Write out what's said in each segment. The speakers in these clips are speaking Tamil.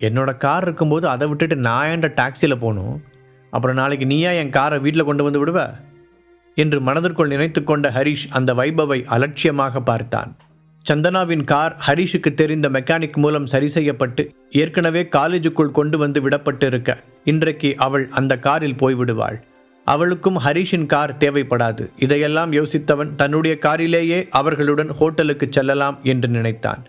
என்னோட கார் இருக்கும்போது அதை விட்டுட்டு நான் என்ற டாக்ஸியில் போகணும்? அப்புறம் நாளைக்கு நீயா என் காரை வீட்டில் கொண்டு வந்து விடுவ? என்று மனதிற்குள் நினைத்து கொண்ட ஹரிஷ் அந்த வைபவை அலட்சியமாக பார்த்தான். சந்தனாவின் கார் ஹரிஷுக்கு தெரிந்த மெக்கானிக் மூலம் சரி செய்யப்பட்டு ஏற்கனவே காலேஜுக்குள் கொண்டு வந்து விடப்பட்டு இருக்க இன்றைக்கு அவள் அந்த காரில் போய்விடுவாள். அவளுக்கும் ஹரிஷின் கார் தேவைப்படாது. இதையெல்லாம் யோசித்தவன் தன்னுடைய காரிலேயே அவர்களுடன் ஹோட்டலுக்கு செல்லலாம் என்று நினைத்தான்.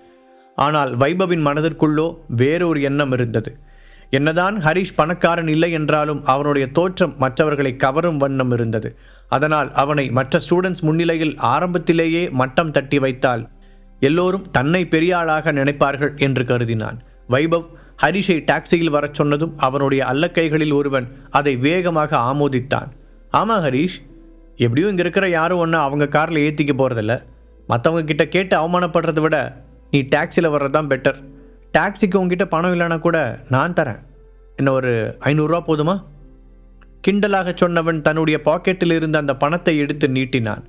ஆனால் வைபவின் மனதிற்குள்ளோ வேறொரு எண்ணம் இருந்தது. என்னதான் ஹரிஷ் பணக்காரன் இல்லை என்றாலும் அவனுடைய தோற்றம் மற்றவர்களை கவரும் வண்ணம் இருந்தது. அதனால் அவனை மற்ற ஸ்டூடெண்ட்ஸ் முன்னிலையில் ஆரம்பத்திலேயே மட்டம் தட்டி வைத்தால் எல்லோரும் தன்னை பெரிய ஆளாக நினைப்பார்கள் என்று கருதினான். வைபவ் ஹரிஷை டாக்ஸியில் வரச் சொன்னதும் அவனுடைய அல்லக்கைகளில் ஒருவன் அதை வேகமாக ஆமோதித்தான். ஆமாம் ஹரிஷ் எப்படியும் இங்கே இருக்கிற யாரும் ஒன்று அவங்க காரில் ஏற்றிக்க போகிறதில்ல மற்றவங்க கிட்ட கேட்டு அவமானப்படுறதை விட நீ டாக்ஸியில் வர்றது தான் பெட்டர் டாக்ஸிக்கு உங்ககிட்ட பணம் இல்லைன்னா கூட நான் தரேன். என்ன ஒரு ஐநூறுரூவா போதுமா? கிண்டலாக சொன்னவன் தன்னுடைய பாக்கெட்டில் இருந்த அந்த பணத்தை எடுத்து நீட்டினான்.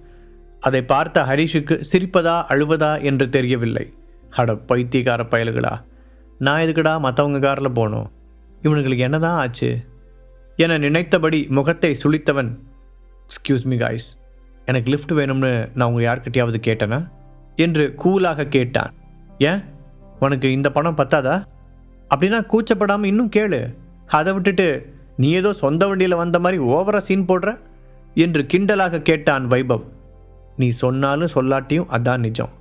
அதை பார்த்த ஹரிஷுக்கு சிரிப்பதா அழுவதா என்று தெரியவில்லை. அட பைத்தியக்கார பயல்களா. நான் எதுக்குடா மற்றவங்க காரில் போனோம்? இவனுங்களுக்கு என்னதான் ஆச்சு? என நினைத்தபடி முகத்தை சுளித்தவன் எக்ஸ்கியூஸ் மீ காய்ஸ் எனக்கு லிஃப்ட் வேணும்னு நான் உங்கள் யார்கிட்டயாவது கேட்டேனா? என்று கூலாக கேட்டான். ஏன்? உனக்கு இந்த பணம் பத்தாதா? அப்படின்னா கூச்சப்படாமல் இன்னும் கேளு. அதை விட்டுட்டு நீ ஏதோ சொந்த வண்டியில் வந்த மாதிரி ஓவரா சீன் போடுற? என்று கிண்டலாக கேட்டான் வைபவ். நீ சொன்னாலும் சொல்லாட்டியும் அதான் நிஜம்.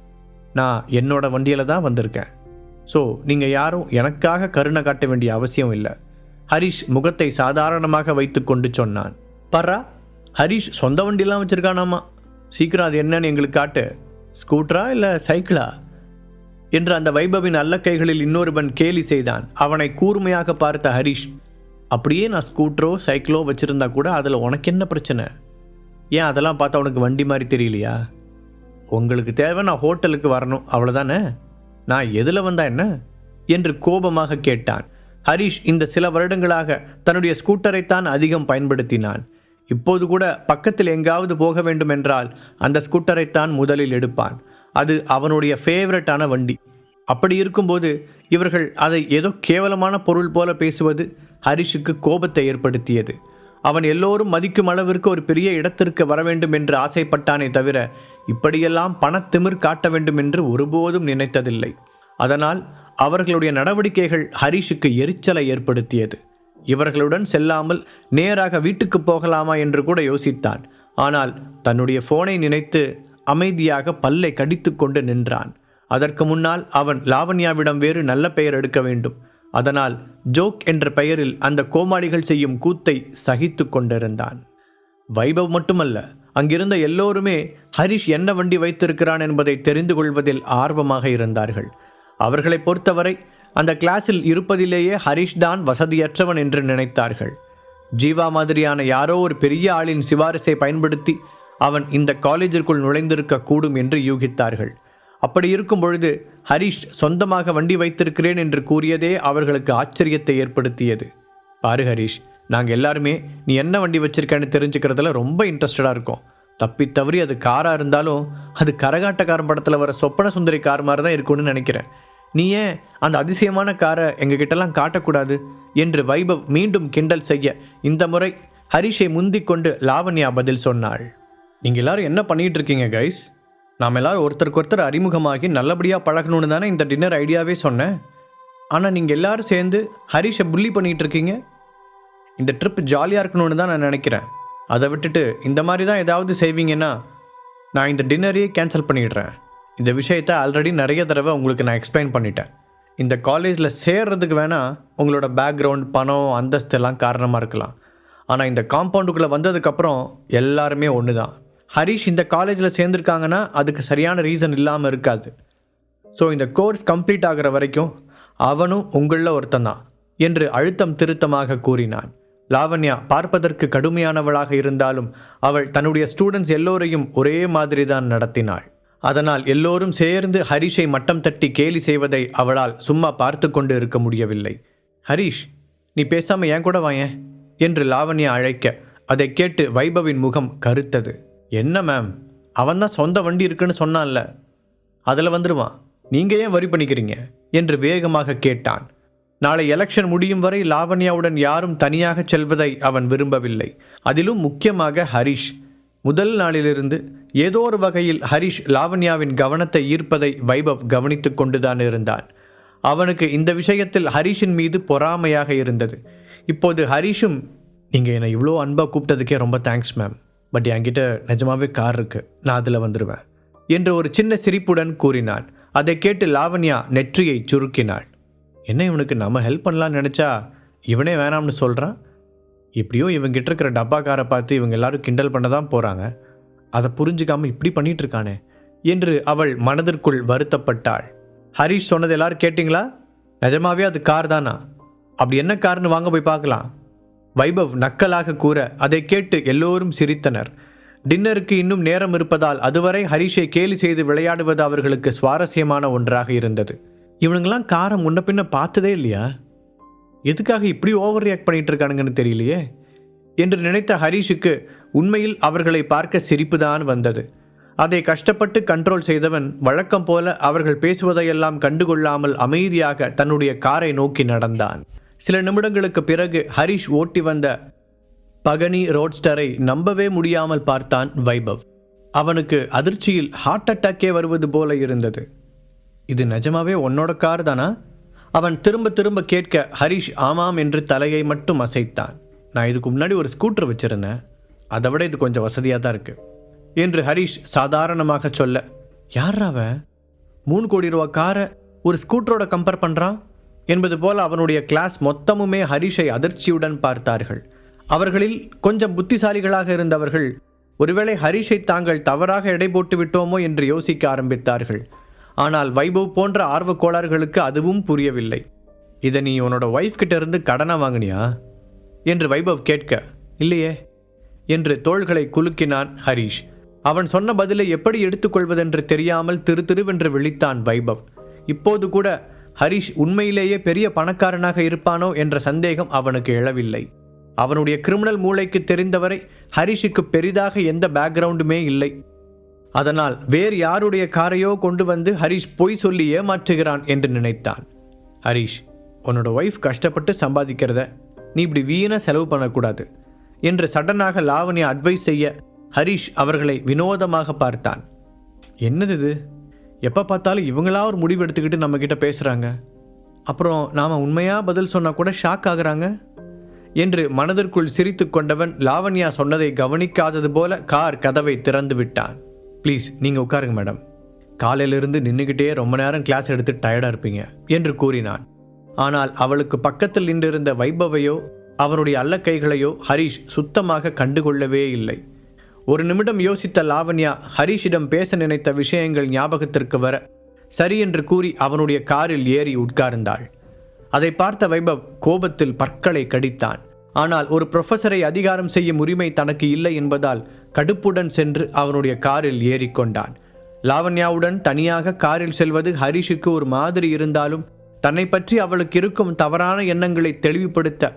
நான் என்னோட வண்டியில் தான் வந்திருக்கேன். ஸோ நீங்கள் யாரும் எனக்காக கருணை காட்ட வேண்டிய அவசியம் இல்லை. ஹரிஷ் முகத்தை சாதாரணமாக வைத்து கொண்டு சொன்னான். பர்றா ஹரிஷ் சொந்த வண்டிலாம் வச்சுருக்கானாமா? சீக்கிரம் அது என்னன்னு எங்களுக்கு காட்டு. ஸ்கூட்டரா இல்லை சைக்கிளா? என்று அந்த வைபவின் அல்லக்கைகளில் இன்னொருவன் கேலி செய்தான். அவனை கூர்மையாக பார்த்த ஹரிஷ் அப்படியே நான் ஸ்கூட்டரோ சைக்கிளோ வச்சுருந்தா கூட அதில் உனக்கு என்ன பிரச்சனை? ஏன் அதெல்லாம் பார்த்தா உனக்கு வண்டி மாதிரி தெரியலையா? உங்களுக்கு தேவை நான் ஹோட்டலுக்கு வரணும் அவ்வளோதானே நான் எதில் வந்தா என்ன? என்று கோபமாக கேட்டான். ஹரிஷ் இந்த சில வருடங்களாக தன்னுடைய ஸ்கூட்டரைத்தான் அதிகம் பயன்படுத்தினான். இப்போது கூட பக்கத்தில் எங்காவது போக வேண்டும் என்றால் அந்த ஸ்கூட்டரைத்தான் முதலில் எடுப்பான். அது அவனுடைய ஃபேவரட்டான வண்டி. அப்படி இருக்கும்போது இவர்கள் அதை ஏதோ கேவலமான பொருள் போல பேசுவது ஹரிஷுக்கு கோபத்தை ஏற்படுத்தியது. அவன் எல்லோரும் மதிக்கும் அளவிற்கு ஒரு பெரிய இடத்திற்கு வர வேண்டும் என்று ஆசைப்பட்டானே தவிர இப்படியெல்லாம் பணத்திமிர் காட்ட வேண்டும் என்று ஒருபோதும் நினைத்ததில்லை. அதனால் அவர்களுடைய நடவடிக்கைகள் ஹரிஷுக்கு எரிச்சலை ஏற்படுத்தியது. இவர்களுடன் செல்லாமல் நேராக வீட்டுக்கு போகலாமா என்று கூட யோசித்தான். ஆனால் தன்னுடைய ஃபோனை நினைத்து அமைதியாக பல்லை கடித்துக்கொண்டு நின்றான். அதற்கு முன்னால் அவன் லாவண்யாவிடம் வேறு நல்ல பெயர் எடுக்க வேண்டும். அதனால் ஜோக் என்ற பெயரில் அந்த கோமாளிகள் செய்யும் கூத்தை சகித்து கொண்டிருந்தான். வைபவ் மட்டுமல்ல அங்கிருந்த எல்லோருமே ஹரிஷ் என்ன வண்டி வைத்திருக்கிறான் என்பதை தெரிந்து கொள்வதில் ஆர்வமாக இருந்தார்கள். அவர்களை பொறுத்தவரை அந்த கிளாஸில் இருப்பதிலேயே ஹரிஷ் தான் வசதியற்றவன் என்று நினைத்தார்கள். ஜீவா மாதிரியான யாரோ ஒரு பெரிய ஆளின் சிபாரிசை பயன்படுத்தி அவன் இந்த காலேஜிற்குள் நுழைந்திருக்க கூடும் என்று யூகித்தார்கள். அப்படி இருக்கும் பொழுது ஹரிஷ் சொந்தமாக வண்டி வைத்திருக்கிறேன் என்று கூறியதே அவர்களுக்கு ஆச்சரியத்தை ஏற்படுத்தியது. பாரு ஹரிஷ் நாங்கள் எல்லாருமே நீ என்ன வண்டி வச்சிருக்கேன்னு தெரிஞ்சுக்கிறதுல ரொம்ப இன்ட்ரெஸ்டடாக இருக்கும். தப்பி தவறி அது காராக இருந்தாலும் அது கரகாட்டக்காரன் படத்தில் வர சொப்பன சுந்தரி கார் மாதிரி தான் இருக்கும்னு நினைக்கிறேன். நீ ஏன் அந்த அதிசயமான காரை எங்ககிட்டலாம் காட்டக்கூடாது என்று வைபவ் மீண்டும் கிண்டல் செய்ய இந்த முறை ஹரிஷை முந்திக் கொண்டு லாவண்யா பதில் சொன்னாள். நீங்கள் எல்லாரும் என்ன பண்ணிகிட்டு இருக்கீங்க கைஸ் நாம் எல்லோரும் ஒருத்தருக்கு ஒருத்தர் அறிமுகமாகி நல்லபடியாக பழகணும்னு தானே இந்த டின்னர் ஐடியாவே சொன்னேன். ஆனால் நீங்கள் எல்லோரும் சேர்ந்து ஹரிஷை புள்ளி பண்ணிகிட்டு இருக்கீங்க இந்த ட்ரிப் ஜாலியாக இருக்கணும்னு தான் நான் நினைக்கிறேன். அதை விட்டுட்டு இந்த மாதிரி தான் ஏதாவது செய்வீங்கன்னா நான் இந்த டின்னரையே கேன்சல் பண்ணிடுறேன். இந்த விஷயத்தை ஆல்ரெடி நிறைய தடவை உங்களுக்கு நான் எக்ஸ்பிளைன் பண்ணிட்டேன். இந்த காலேஜில் சேர்றதுக்கு வேணால் உங்களோட பேக்ரவுண்ட் பணம் அந்தஸ்து எல்லாம் காரணமாக இருக்கலாம். ஆனால் இந்த காம்பவுண்டுக்குள்ளே வந்ததுக்கப்புறம் எல்லாருமே ஒன்று தான் ஹரிஷ் இந்த காலேஜில் சேர்ந்துருக்காங்கன்னா அதுக்கு சரியான ரீசன் இல்லாமல் இருக்காது. ஸோ இந்த கோர்ஸ் கம்ப்ளீட் ஆகிற வரைக்கும் அவனும் உங்களில் ஒருத்தன் தான் என்று அழுத்தம் திருத்தமாக கூறினான். லாவண்யா பார்ப்பதற்கு கடுமையானவளாக இருந்தாலும் அவள் தன்னுடைய ஸ்டூடெண்ட்ஸ் எல்லோரையும் ஒரே மாதிரி தான் நடத்தினாள். அதனால் எல்லோரும் சேர்ந்து ஹரிஷை மட்டம் தட்டி கேலி செய்வதை அவளால் சும்மா பார்த்து கொண்டு இருக்க முடியவில்லை. ஹரிஷ் நீ பேசாமல் ஏன் கூட வாயேன்? என்று லாவண்யா அழைக்க அதை கேட்டு வைபவின் முகம் கருத்தது. என்ன மேம் அவன் தான் சொந்த வண்டி இருக்குன்னு சொன்னான்ல. அதில் வந்துடுவான் நீங்கள் ஏன் வரி பண்ணிக்கிறீங்க? என்று வேகமாக கேட்டான். நாளை எலெக்ஷன் முடியும் வரை லாவண்யாவுடன் யாரும் தனியாக செல்வதை அவன் விரும்பவில்லை. அதிலும் முக்கியமாக ஹரிஷ். முதல் நாளிலிருந்து ஏதோ ஒரு வகையில் ஹரிஷ் லாவண்யாவின் கவனத்தை ஈர்ப்பதை வைபவ் கவனித்து கொண்டுதான் இருந்தான். அவனுக்கு இந்த விஷயத்தில் ஹரிஷின் மீது பொறாமையாக இருந்தது. இப்போது ஹரிஷும் நீங்கள் என்னை இவ்வளோ அன்பாக கூப்பிட்டதுக்கே ரொம்ப தேங்க்ஸ் மேம் பட் என்கிட்ட நிஜமாவே கார் இருக்கு. நான் அதில் வந்துடுவேன் என்று ஒரு சின்ன சிரிப்புடன் கூறினான். அதை கேட்டு லாவண்யா நெற்றியை சுருக்கினாள். என்ன இவனுக்கு நம்ம ஹெல்ப் பண்ணலான்னு நினச்சா இவனே வேணாம்னு சொல்கிறான் இப்படியோ இவங்கிட்ட இருக்கிற டப்பாக்காரை பார்த்து இவங்க எல்லாரும் கிண்டல் பண்ண தான் போகிறாங்க அதை புரிஞ்சுக்காம இப்படி பண்ணிகிட்ருக்கானே இருக்கானே? என்று அவள் மனதிற்குள் வருத்தப்பட்டாள். ஹரிஷ் சொன்னது எல்லாரும் கேட்டிங்களா? நிஜமாவே அது கார் தானா? அப்படி என்ன கார்னு வாங்க போய் பார்க்கலாம். வைபவ் நக்கலாக கூற அதை கேட்டு எல்லோரும் சிரித்தனர். டின்னருக்கு இன்னும் நேரம் இருப்பதால் அதுவரை ஹரிஷை கேலி செய்து விளையாடுவது அவர்களுக்கு சுவாரஸ்யமான ஒன்றாக இருந்தது. இவனுங்கெல்லாம் காரை முன்ன பின்ன பார்த்ததே இல்லையா? எதுக்காக இப்படி ஓவர் ரியாக்ட் பண்ணிட்டு இருக்கானுங்கன்னு தெரியலையே? என்று நினைத்த ஹரிஷுக்கு உண்மையில் அவர்களை பார்க்க சிரிப்புதான் வந்தது. அதை கஷ்டப்பட்டு கண்ட்ரோல் செய்தவன் வழக்கம் போல அவர்கள் பேசுவதையெல்லாம் கண்டுகொள்ளாமல் அமைதியாக தன்னுடைய காரை நோக்கி நடந்தான். சில நிமிடங்களுக்கு பிறகு ஹரிஷ் ஓட்டி வந்த பகனி ரோட்ஸ்டரை நம்பவே முடியாமல் பார்த்தான் வைபவ். அவனுக்கு அதிர்ச்சியில் ஹார்ட் அட்டாக்கே வருவது போல இருந்தது. இது நிஜமாவே உன்னோட கார் தானா? அவன் திரும்ப திரும்ப கேட்க ஹரிஷ் ஆமாம் என்று தலையை மட்டும் அசைத்தான். நான் இதுக்கு முன்னாடி ஒரு ஸ்கூட்டர் வச்சுருந்தேன். அதை விட இது கொஞ்சம் வசதியாக தான் இருக்குது என்று ஹரிஷ் சாதாரணமாக சொல்ல யார் அவன்? மூணு கோடி ரூபா காரை ஒரு ஸ்கூட்டரோட கம்பேர் பண்ணுறான் என்பது போல் அவனுடைய கிளாஸ் மொத்தமுமே ஹரிஷை அதிர்ச்சியுடன் பார்த்தார்கள். அவர்களில் கொஞ்சம் புத்திசாலிகளாக இருந்தவர்கள் ஒருவேளை ஹரிஷை தாங்கள் தவறாக எடை போட்டு விட்டோமோ என்று யோசிக்க ஆரம்பித்தார்கள். ஆனால் வைபவ் போன்ற ஆர்வ கோளாறுகளுக்கு அதுவும் புரியவில்லை. இதை நீ உன்னோட ஒய்ஃப் கிட்ட இருந்து கடனை வாங்கினியா? என்று வைபவ் கேட்க இல்லையே என்று தோள்களை குலுக்கினான் ஹரிஷ். அவன் சொன்ன பதிலை எப்படி எடுத்துக்கொள்வதென்று தெரியாமல் திரு திருவென்று விழித்தான் வைபவ். இப்போது கூட ஹரிஷ் உண்மையிலேயே பெரிய பணக்காரனாக இருப்பானோ என்ற சந்தேகம் அவனுக்கு எழவில்லை. அவனுடைய கிரிமினல் மூளைக்கு தெரிந்தவரை ஹரிஷுக்கு பெரிதாக எந்த பேக்ரவுண்டுமே இல்லை. அதனால் வேறு யாருடைய காரையோ கொண்டு வந்து ஹரிஷ் பொய் சொல்லி ஏமாற்றுகிறான் என்று நினைத்தான். ஹரிஷ் உன்னோட ஒய்ஃப் கஷ்டப்பட்டு சம்பாதிக்கிறத நீ இப்படி வீணாக செலவு பண்ணக்கூடாது என்று சடனாக லாவணியை அட்வைஸ் செய்ய ஹரிஷ் அவர்களை வினோதமாக பார்த்தான். என்னது இது? எப்போ பார்த்தாலும் இவங்களா ஒரு முடிவு எடுத்துக்கிட்டு நம்மக்கிட்ட பேசுகிறாங்க அப்புறம் நாம் உண்மையாக பதில் சொன்னால் கூட ஷாக் ஆகுறாங்க? என்று மனதிற்குள் சிரித்து கொண்டவன் லாவண்யா சொன்னதை கவனிக்காதது போல கார் கதவை திறந்து விட்டான். ப்ளீஸ் நீங்கள் உட்காருங்க மேடம் காலையிலிருந்து நின்றுக்கிட்டே ரொம்ப நேரம் கிளாஸ் எடுத்து டயர்டாக இருப்பீங்க என்று கூறினான். ஆனால் அவளுக்கு பக்கத்தில் நின்றிருந்த வைபவையோ அவனுடைய அல்லக்கைகளையோ ஹரிஷ் சுத்தமாக கண்டுகொள்ளவே இல்லை. ஒரு நிமிடம் யோசித்த லாவண்யா ஹரிஷிடம் பேச நினைத்த விஷயங்கள் ஞாபகத்திற்கு வர சரி என்று கூறி அவனுடைய காரில் ஏறி உட்கார்ந்தாள். அதை பார்த்த வைபவ் கோபத்தில் பற்களை கடித்தான். ஆனால் ஒரு ப்ரொஃபஸரை அதிகாரம் செய்யும் உரிமை தனக்கு இல்லை என்பதால் கடுப்புடன் சென்று அவனுடைய காரில் ஏறிக்கொண்டான் லாவண்யாவுடன் தனியாக காரில் செல்வது ஹரிஷுக்கு ஒரு மாதிரி இருந்தாலும் தன்னை பற்றி அவளுக்கு இருக்கும் தவறான எண்ணங்களை தெளிவுபடுத்த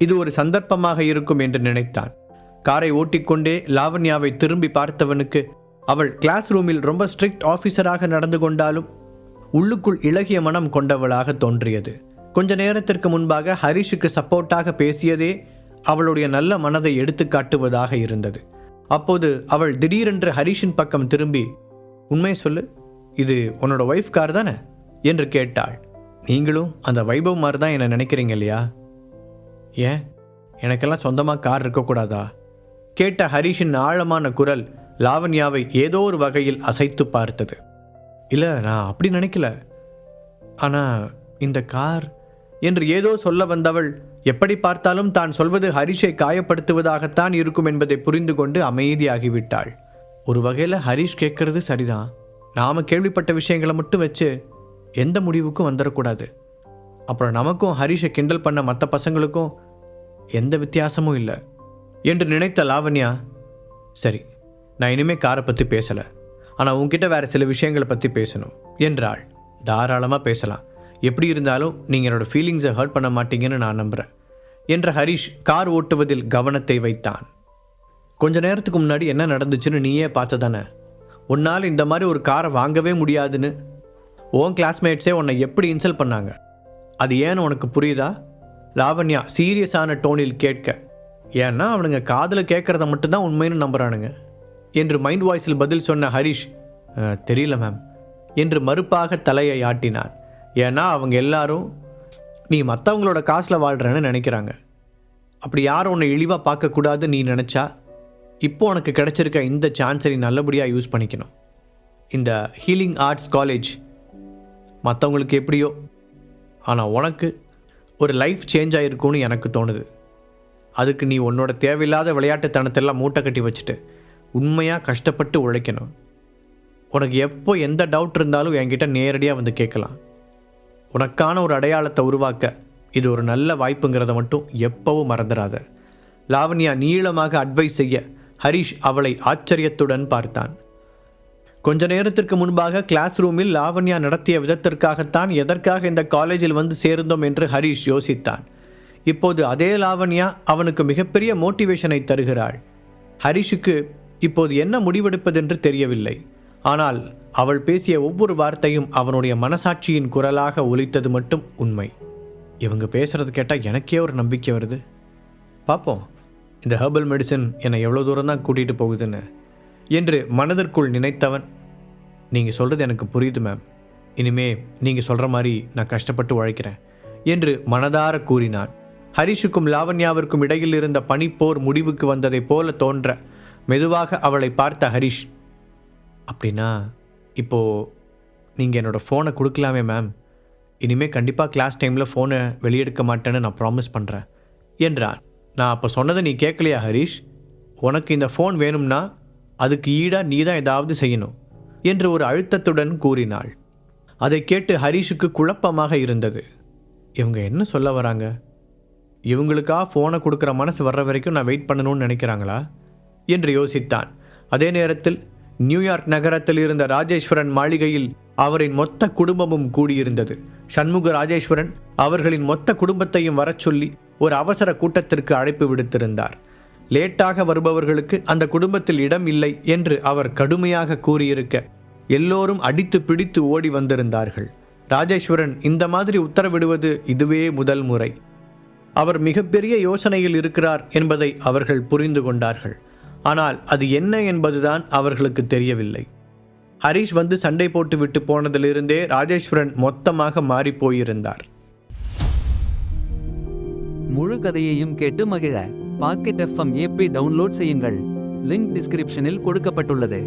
இது ஒரு சந்தர்ப்பமாக இருக்கும் என்று நினைத்தான். காரை ஓட்டிக்கொண்டே லாவண்யாவை திரும்பி பார்த்தவனுக்கு அவள் கிளாஸ் ரூமில் ரொம்ப ஸ்ட்ரிக்ட் ஆஃபீஸராக நடந்து கொண்டாலும் உள்ளுக்குள் இளகிய மனம் கொண்டவளாக தோன்றியது. கொஞ்ச நேரத்திற்கு முன்பாக ஹரிஷுக்கு சப்போர்ட்டாக பேசியதே அவளுடைய நல்ல மனதை எடுத்து காட்டுவதாக இருந்தது. அப்போது அவள் திடீரென்று ஹரிஷின் பக்கம் திரும்பி உண்மை சொல்லு இது உன்னோட ஒய்ஃப் கார் தானே? என்று கேட்டாள். நீங்களும் அந்த வைபவ் மாதிரி தான் என்னை நினைக்கிறீங்க இல்லையா? ஏன்? எனக்கெல்லாம் சொந்தமாக கார் இருக்கக்கூடாதா? கேட்ட ஹரிஷின் ஆழமான குரல் லாவண்யாவை ஏதோ ஒரு வகையில் அசைத்து பார்த்தது. இல்லை நான் அப்படி நினைக்கல. ஆனால் இந்த கார் என்று ஏதோ சொல்ல வந்தவள் எப்படி பார்த்தாலும் தான் சொல்வது ஹரிஷை காயப்படுத்துவதாகத்தான் இருக்கும் என்பதை புரிந்து கொண்டு அமைதியாகிவிட்டாள் ஒரு வகையில் ஹரிஷ் கேட்கறது சரிதான். நாம் கேள்விப்பட்ட விஷயங்களை மட்டும் வச்சு எந்த முடிவுக்கும் வந்துடக்கூடாது அப்புறம் நமக்கும் ஹரிஷை கிண்டல் பண்ண மற்ற பசங்களுக்கும் எந்த வித்தியாசமும் இல்லை. என்று நினைத்த லாவண்யா சரி நான் இனிமேல் காரை பற்றி பேசலை. ஆனால் உங்ககிட்ட வேறு சில விஷயங்களை பற்றி பேசணும் என்றாள். தாராளமாக பேசலாம். எப்படி இருந்தாலும் நீங்கள் என்னோடய ஃபீலிங்ஸை ஹர்ட் பண்ண மாட்டீங்கன்னு நான் நம்புகிறேன் என்ற ஹரிஷ் கார் ஓட்டுவதில் கவனத்தை வைத்தான். கொஞ்ச நேரத்துக்கு முன்னாடி என்ன நடந்துச்சுன்னு நீயே பார்த்த தானே? உன்னால் இந்த மாதிரி ஒரு காரை வாங்கவே முடியாதுன்னு உன் கிளாஸ்மேட்ஸே உன்னை எப்படி இன்சல்ட் பண்ணாங்க? அது ஏன்னு உனக்கு புரியுதா? லாவண்யா சீரியஸான டோனில் கேட்க ஏன்னா அவனுங்க காதில் கேட்குறத மட்டும்தான் உண்மைன்னு நம்புறானுங்க. என்று மைண்ட் வாய்ஸில் பதில் சொன்ன ஹரிஷ் தெரியல மேம் என்று மறுப்பாக தலையை ஆட்டினான். ஏன்னா அவங்க எல்லாரும் நீ மற்றவங்களோட காசில் வாழ்கிறேன்னு நினைக்கிறாங்க. அப்படி யாரும் உன்னை இழிவாக பார்க்கக்கூடாதுன்னு நீ நினச்சா இப்போ உனக்கு கிடச்சிருக்க இந்த சான்ஸை நீ நல்லபடியாக யூஸ் பண்ணிக்கணும். இந்த ஹீலிங் ஆர்ட்ஸ் காலேஜ் மற்றவங்களுக்கு எப்படியோ ஆனால் உனக்கு ஒரு லைஃப் சேஞ்ச் ஆகிருக்கும்னு எனக்கு தோணுது. அதுக்கு நீ உன்னோட தேவையில்லாத விளையாட்டுத்தனத்தெல்லாம் மூட்டை கட்டி வச்சுட்டு உண்மையாக கஷ்டப்பட்டு உழைக்கணும். உனக்கு எப்போ எந்த டவுட் இருந்தாலும் என்கிட்ட நேரடியாக வந்து கேட்கலாம். உனக்கான ஒரு அடையாளத்தை உருவாக்க இது ஒரு நல்ல வாய்ப்புங்கிறத மட்டும் எப்பவும் மறந்துடாத. லாவண்யா நீளமாக அட்வைஸ் செய்ய ஹரிஷ் அவளை ஆச்சரியத்துடன் பார்த்தான். கொஞ்ச நேரத்திற்கு முன்பாக கிளாஸ் ரூமில் லாவண்யா நடத்திய விதத்திற்காகத்தான் எதற்காக இந்த காலேஜில் வந்து சேர்ந்தோம் என்று ஹரிஷ் யோசித்தான். இப்போது அதே லாவண்யா அவனுக்கு மிகப்பெரிய மோட்டிவேஷனை தருகிறாள். ஹரிஷுக்கு இப்போது என்ன முடிவெடுப்பதென்று தெரியவில்லை. ஆனால் அவள் பேசிய ஒவ்வொரு வார்த்தையும் அவனுடைய மனசாட்சியின் குரலாக ஒலித்தது மட்டும் உண்மை. இவங்க பேசுறது கேட்டால் எனக்கே ஒரு நம்பிக்கை வருது. பார்ப்போம் இந்த ஹெர்பல் மெடிசன் என்னை எவ்வளோ தூரம் தான் கூட்டிகிட்டு போகுதுன்னு. என்று மனதிற்குள் நினைத்தவன் நீங்கள் சொல்கிறது எனக்கு புரியுது மேம் இனிமே நீங்கள் சொல்கிற மாதிரி நான் கஷ்டப்பட்டு உழைக்கிறேன் என்று மனதார கூறினான். ஹரிஷுக்கும் லாவண்யாவிற்கும் இடையில் இருந்த பனிப்போர் முடிவுக்கு வந்ததைப் போல தோன்ற மெதுவாக அவளை பார்த்த ஹரிஷ் அப்படின்னா இப்போது நீங்கள் என்னோடய ஃபோனை கொடுக்கலாமே மேம் இனிமேல் கண்டிப்பாக கிளாஸ் டைமில் ஃபோனை வெளியெடுக்க மாட்டேன்னு நான் ப்ராமிஸ் பண்ணுறேன் என்றான். நான் அப்போ சொன்னதை நீ கேட்கலையா ஹரிஷ்? உனக்கு இந்த ஃபோன் வேணும்னா அதுக்கு ஈடாக நீ தான் ஏதாவது செய்யணும் என்று ஒரு அழுத்தத்துடன் கூறினாள். அதை கேட்டு ஹரிஷுக்கு குழப்பமாக இருந்தது. இவங்க என்ன சொல்ல வராங்க? இவங்களுக்கா ஃபோனை கொடுக்குற மனசு வர்ற வரைக்கும் நான் வெயிட் பண்ணணும்னு நினைக்கிறாங்களா? என்று யோசித்தான். அதே நேரத்தில் நியூயார்க் நகரத்தில் இருந்த ராஜேஸ்வரன் மாளிகையில் அவரின் மொத்த குடும்பமும் கூடியிருந்தது. சண்முக ராஜேஸ்வரன் அவர்களின் மொத்த குடும்பத்தையும் வரச் சொல்லி ஒரு அவசர கூட்டத்திற்கு அழைப்பு விடுத்திருந்தார். லேட்டாக வருபவர்களுக்கு அந்த குடும்பத்தில் இடம் இல்லை என்று அவர் கடுமையாக கூறியிருக்க எல்லோரும் அடித்து பிடித்து ஓடி வந்திருந்தார்கள். ராஜேஸ்வரன் இந்த மாதிரி உத்தரவிடுவது இதுவே முதல் முறை. அவர் மிகப்பெரிய யோசனையில் இருக்கிறார் என்பதை அவர்கள் புரிந்து கொண்டார்கள். ஆனால் அது என்ன என்பதுதான் அவர்களுக்கு தெரியவில்லை. ஹரிஷ் வந்து சண்டை போட்டு விட்டு போனதிலிருந்தே ராஜேஸ்வரன் மொத்தமாக மாறிப்போயிருந்தார் முழு கதையையும் கேட்டு மகிழ. பாக்கெட் எஃப்எம் ஏபி டவுன்லோட் செய்யுங்கள். லிங்க் டிஸ்கிரிப்ஷனில் கொடுக்கப்பட்டுள்ளது.